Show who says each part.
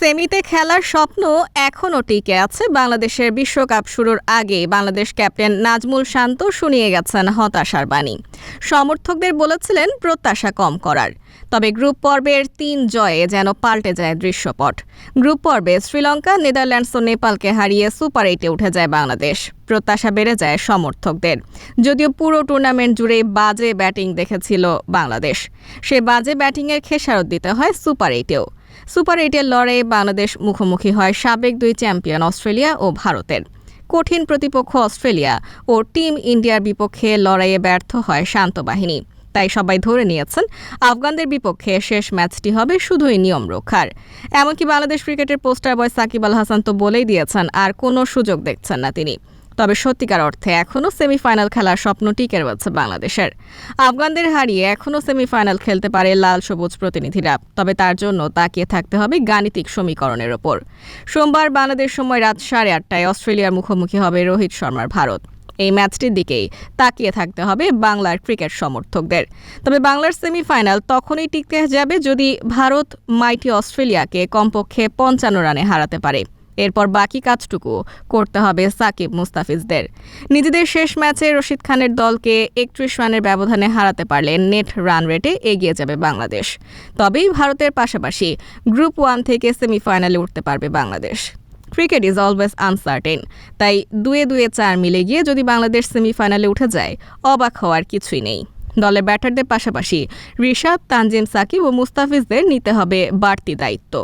Speaker 1: সেমিতে খেলার স্বপ্ন এখনও টিকে আছে। বাংলাদেশের বিশ্বকাপ শুরুর আগে বাংলাদেশ ক্যাপ্টেন নাজমুল শান্ত শুনিয়ে গেছেন হতাশার বাণী। সমর্থকদের বলেছিলেন, প্রত্যাশা কম করার। তবে গ্রুপ পর্বের তিন জয়ে যেন পাল্টে যায় দৃশ্যপট। গ্রুপ পর্বে শ্রীলঙ্কা, নেদারল্যান্ডস ও নেপালকে হারিয়ে সুপার এইটে উঠে যায় বাংলাদেশ। প্রত্যাশা বেড়ে যায় সমর্থকদের। যদিও পুরো টুর্নামেন্ট জুড়ে বাজে ব্যাটিং দেখেছিল বাংলাদেশ। সে বাজে ব্যাটিংয়ের খেসারত দিতে হয় সুপার এইটেও। সুপার এইটের লড়াইয়ে বাংলাদেশ মুখোমুখি হয় সাবেক দুই চ্যাম্পিয়ন অস্ট্রেলিয়া ও ভারতের। কঠিন প্রতিপক্ষ অস্ট্রেলিয়া ও টিম ইন্ডিয়ার বিপক্ষে লড়াইয়ে ব্যর্থ হয় শান্ত বাহিনী। তাই সবাই ধরে নিয়েছেন, আফগানদের বিপক্ষে শেষ ম্যাচটি হবে শুধুই নিয়ম রক্ষার। এমনকি বাংলাদেশ ক্রিকেটের পোস্টার বয় সাকিব আল হাসান তো বলেই দিয়েছেন, আর কোনো সুযোগ দেখছেন না তিনি। তবে সত্যিকার অর্থে এখনও সেমিফাইনাল খেলার স্বপ্ন টিকে রয়েছে বাংলাদেশের। আফগানদের হারিয়ে এখনও সেমিফাইনাল খেলতে পারে লাল সবুজ প্রতিনিধিরা, তবে তার জন্য তাকিয়ে থাকতে হবে গাণিতিক সমীকরণের ওপর। সোমবার বাংলাদেশ সময় রাত সাড়ে আটটায় অস্ট্রেলিয়ার মুখোমুখি হবে রোহিত শর্মার ভারত। এই ম্যাচটির দিকেই তাকিয়ে থাকতে হবে বাংলার ক্রিকেট সমর্থকদের। তবে বাংলার সেমিফাইনাল তখনই টিকতে যাবে যদি ভারত মাইটি অস্ট্রেলিয়াকে কমপক্ষে পঞ্চান্ন রানে হারাতে পারে। এরপর বাকি কাজটুকু করতে হবে সাকিব মুস্তাফিজদের। নিজেদের শেষ ম্যাচে রশিদ খানের দলকে একত্রিশ রানের ব্যবধানে হারাতে পারলে নেট রান রেটে এগিয়ে যাবে বাংলাদেশ। তবেই ভারতের পাশাপাশি গ্রুপ ওয়ান থেকে সেমিফাইনালে উঠতে পারবে Bangladesh. Cricket is always uncertain, তাই দুয়ে দুয়ে চার মিলে গিয়ে যদি বাংলাদেশ সেমিফাইনালে উঠে যায়, অবাক হওয়ার কিছুই নেই। দলের ব্যাটারদের পাশাপাশি ঋষাদ তানজিম সাকিব ও মুস্তাফিজদের নিতে হবে বাড়তি দায়িত্ব।